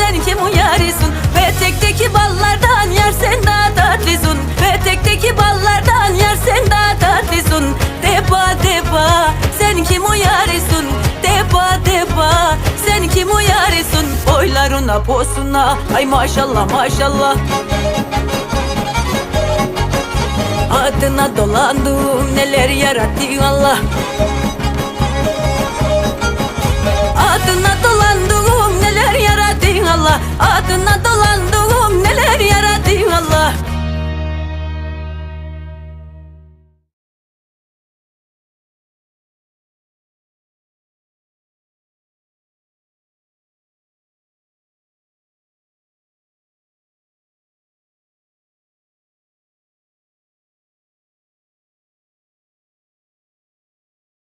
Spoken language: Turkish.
sen kim uyarısın? Petekteki ballardan yer sen daha tatlısın. Petekteki ballardan yer sen daha tatlısın. Deba deba sen kim uyarısın? Deba deba sen kim uyarısın? Boylarına posuna ay maşallah maşallah. Adına dolandım neler yarattı Allah Adına dolandım.